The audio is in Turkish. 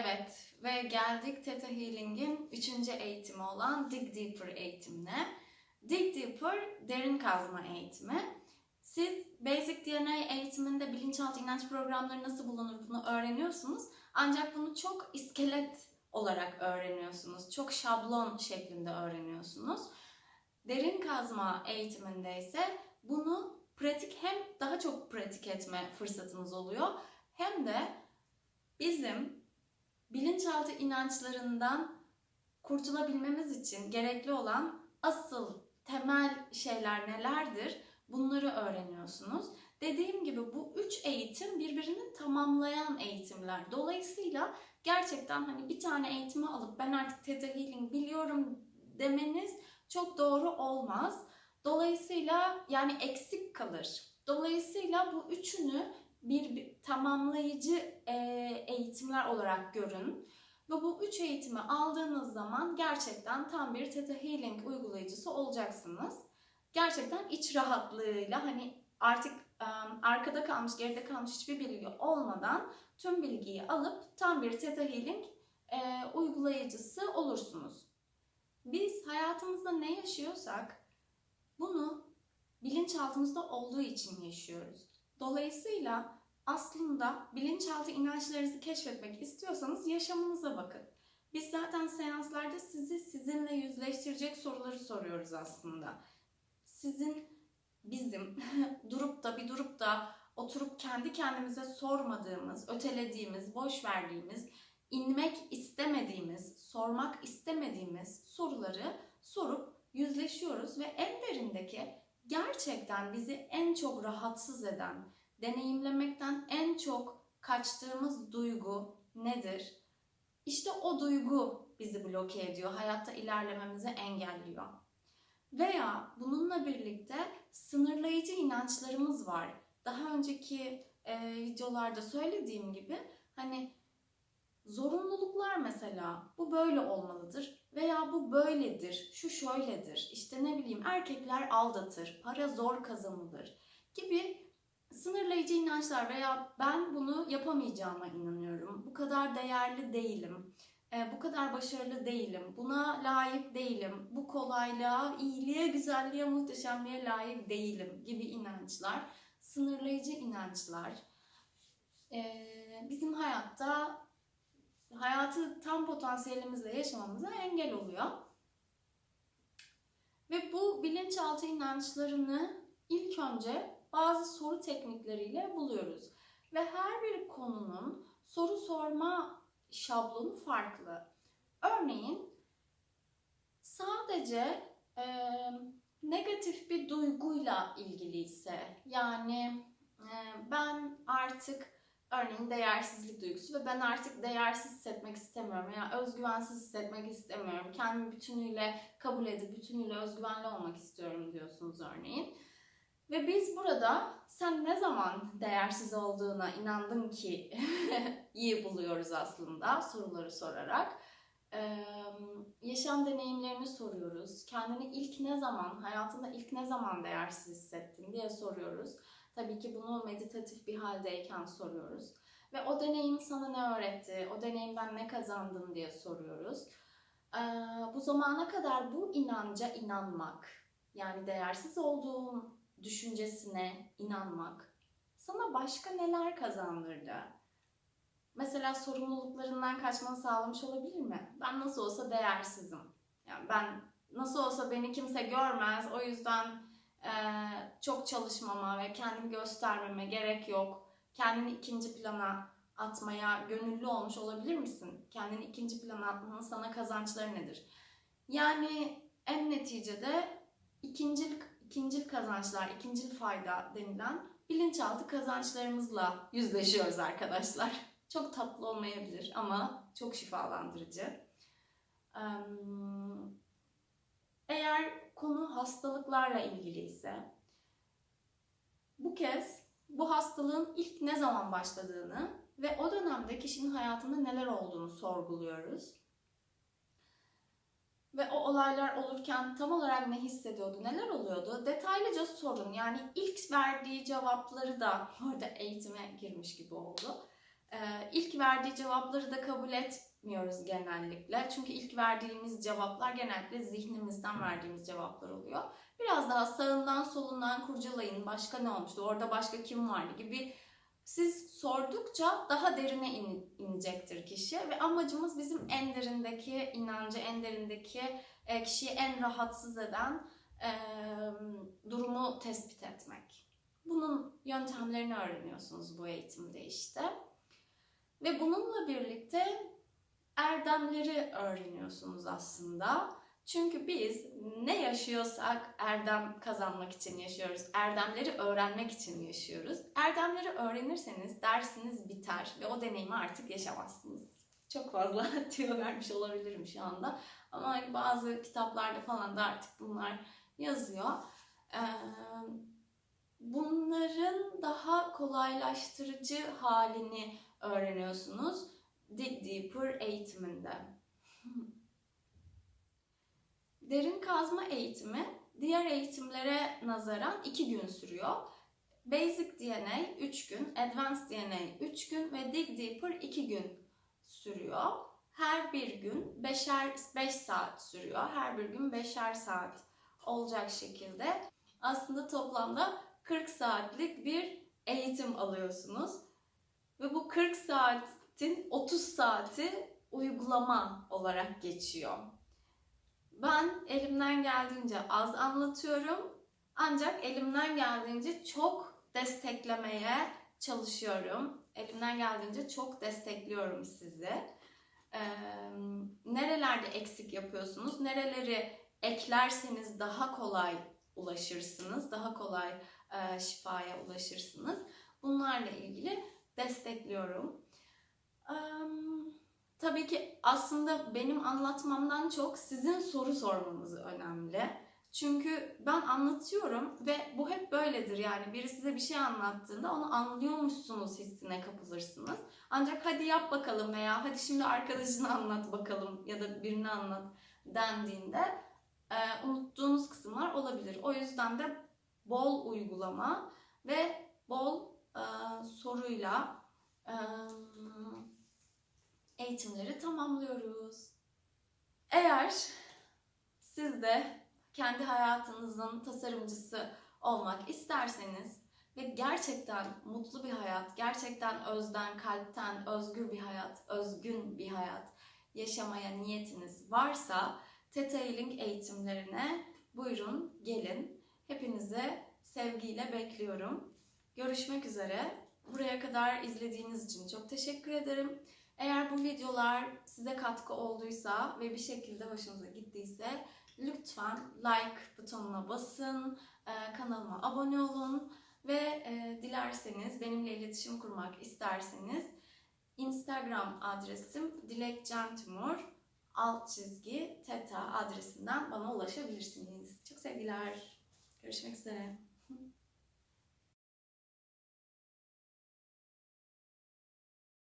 Evet ve geldik Theta Healing'in 3. eğitimi olan Dig Deeper eğitimine. Dig Deeper derin kazma eğitimi. Siz Basic DNA eğitiminde bilinçaltı inanç programları nasıl bulunur bunu öğreniyorsunuz. Ancak bunu çok iskelet olarak öğreniyorsunuz. Çok şablon şeklinde öğreniyorsunuz. Derin kazma eğitiminde ise bunu pratik hem daha çok pratik etme fırsatınız oluyor hem de bizim bilinçaltı inançlarından kurtulabilmemiz için gerekli olan asıl temel şeyler nelerdir? Bunları öğreniyorsunuz. Dediğim gibi bu üç eğitim birbirini tamamlayan eğitimler. Dolayısıyla gerçekten hani bir tane eğitimi alıp ben artık Theta Healing biliyorum demeniz çok doğru olmaz. Dolayısıyla yani eksik kalır. Dolayısıyla bu üçünü bir, tamamlayıcı e, eğitimler olarak görün. Ve bu üç eğitimi aldığınız zaman gerçekten tam bir Theta Healing uygulayıcısı olacaksınız. Gerçekten iç rahatlığıyla hani artık um, arkada kalmış, geride kalmış hiçbir bilgi olmadan tüm bilgiyi alıp tam bir Theta Healing e, uygulayıcısı olursunuz. Biz hayatımızda ne yaşıyorsak bunu bilinçaltımızda olduğu için yaşıyoruz. Dolayısıyla aslında bilinçaltı inançlarınızı keşfetmek istiyorsanız yaşamınıza bakın. Biz zaten seanslarda sizi sizinle yüzleştirecek soruları soruyoruz aslında. Sizin bizim durup da bir durup da oturup kendi kendimize sormadığımız, ötelediğimiz, boş verdiğimiz, inmek istemediğimiz, sormak istemediğimiz soruları sorup yüzleşiyoruz ve en derindeki gerçekten bizi en çok rahatsız eden, deneyimlemekten en çok kaçtığımız duygu nedir? İşte o duygu bizi bloke ediyor, hayatta ilerlememizi engelliyor. Veya bununla birlikte sınırlayıcı inançlarımız var. Daha önceki e, videolarda söylediğim gibi hani zorunluluklar mesela bu böyle olmalıdır veya bu böyledir, şu şöyledir. İşte ne bileyim erkekler aldatır, para zor kazanılır gibi sınırlayıcı inançlar veya ben bunu yapamayacağıma inanıyorum. Bu kadar değerli değilim. e, Bu kadar başarılı değilim. Buna layık değilim. Bu kolaylığa, iyiliğe, güzelliğe, muhteşemliğe layık değilim gibi inançlar, sınırlayıcı inançlar e, bizim hayatta hayatı tam potansiyelimizle yaşamamıza engel oluyor. Ve bu bilinçaltı inançlarını ilk önce bazı soru teknikleriyle buluyoruz. Ve her bir konunun soru sorma şablonu farklı. Örneğin sadece e, negatif bir duyguyla ilgili ise yani e, ben artık örneğin değersizlik duygusu ve ben artık değersiz hissetmek istemiyorum veya özgüvensiz hissetmek istemiyorum. Kendimi bütünüyle kabul edip bütünüyle özgüvenli olmak istiyorum diyorsunuz örneğin. Ve biz burada sen ne zaman değersiz olduğuna inandın ki iyi buluyoruz aslında soruları sorarak. Ee, yaşam deneyimlerini soruyoruz. Kendini ilk ne zaman, hayatında ilk ne zaman değersiz hissettin diye soruyoruz. Tabii ki bunu meditatif bir haldeyken soruyoruz. Ve o deneyim sana ne öğretti, o deneyimden ne kazandın diye soruyoruz. Ee, bu zamana kadar bu inanca inanmak, yani değersiz olduğum düşüncesine inanmak sana başka neler kazandırdı? Mesela sorumluluklarından kaçmanı sağlamış olabilir mi? Ben nasıl olsa değersizim. Yani ben nasıl olsa beni kimse görmez. O yüzden e, çok çalışmama ve kendimi göstermeme gerek yok. Kendini ikinci plana atmaya gönüllü olmuş olabilir misin? Kendini ikinci plana atmanın sana kazançları nedir? Yani en neticede ikincil, ikincil kazançlar, ikincil fayda denilen bilinçaltı kazançlarımızla yüzleşiyoruz arkadaşlar. Çok tatlı olmayabilir ama çok şifalandırıcı. Eğer konu hastalıklarla ilgili ise bu kez bu hastalığın ilk ne zaman başladığını ve o dönemde kişinin hayatında neler olduğunu sorguluyoruz. Ve o olaylar olurken tam olarak ne hissediyordu, neler oluyordu detaylıca sorun. Yani ilk verdiği cevapları da orada eğitime girmiş gibi oldu. Ee, ilk verdiği cevapları da kabul etmiyoruz genellikle. Çünkü ilk verdiğimiz cevaplar genellikle zihnimizden verdiğimiz cevaplar oluyor. Biraz daha sağından solundan kurcalayın. Başka ne olmuştu? Orada başka kim vardı gibi siz sordukça daha derine in- inecektir kişi ve amacımız bizim en derindeki inancı, en derindeki e, kişiyi en rahatsız eden e, durumu tespit etmek. Bunun yöntemlerini öğreniyorsunuz bu eğitimde işte. Ve bununla birlikte erdemleri öğreniyorsunuz aslında. Çünkü biz ne yaşıyorsak erdem kazanmak için yaşıyoruz. Erdemleri öğrenmek için yaşıyoruz. Erdemleri öğrenirseniz dersiniz biter ve o deneyimi artık yaşamazsınız. Çok fazla tüyo vermiş olabilirim şu anda. Ama bazı kitaplarda falan da artık bunlar yazıyor. Ee, bunların daha kolaylaştırıcı halini öğreniyorsunuz Dig Deeper eğitiminde. Derin kazma eğitimi diğer eğitimlere nazaran 2 gün sürüyor. Basic DNA 3 gün, Advanced DNA 3 gün ve Dig Deeper 2 gün sürüyor. Her bir gün 5'er 5 saat sürüyor. Her bir gün 5'er saat olacak şekilde aslında toplamda 40 saatlik bir eğitim alıyorsunuz. Ve bu 40 saatin 30 saati uygulama olarak geçiyor. Ben elimden geldiğince az anlatıyorum. Ancak elimden geldiğince çok desteklemeye çalışıyorum. Elimden geldiğince çok destekliyorum sizi. Ee, nerelerde eksik yapıyorsunuz? Nereleri eklerseniz daha kolay ulaşırsınız. Daha kolay e, şifaya ulaşırsınız. Bunlarla ilgili destekliyorum. Um, tabii ki aslında benim anlatmamdan çok sizin soru sormanız önemli. Çünkü ben anlatıyorum ve bu hep böyledir yani biri size bir şey anlattığında onu anlıyormuşsunuz hissine kapılırsınız. Ancak hadi yap bakalım veya hadi şimdi arkadaşını anlat bakalım ya da birini anlat dendiğinde e, unuttuğunuz kısımlar olabilir. O yüzden de bol uygulama ve bol e, soruyla e, eğitimleri tamamlıyoruz. Eğer siz de kendi hayatınızın tasarımcısı olmak isterseniz ve gerçekten mutlu bir hayat, gerçekten özden, kalpten özgür bir hayat, özgün bir hayat yaşamaya niyetiniz varsa Healing eğitimlerine buyurun gelin. Hepinizi sevgiyle bekliyorum. Görüşmek üzere. Buraya kadar izlediğiniz için çok teşekkür ederim. Eğer bu videolar size katkı olduysa ve bir şekilde hoşunuza gittiyse lütfen like butonuna basın, e, kanalıma abone olun ve e, dilerseniz benimle iletişim kurmak isterseniz Instagram adresim Dilek Cantimur alt çizgi teta adresinden bana ulaşabilirsiniz. Çok sevgiler. Görüşmek üzere.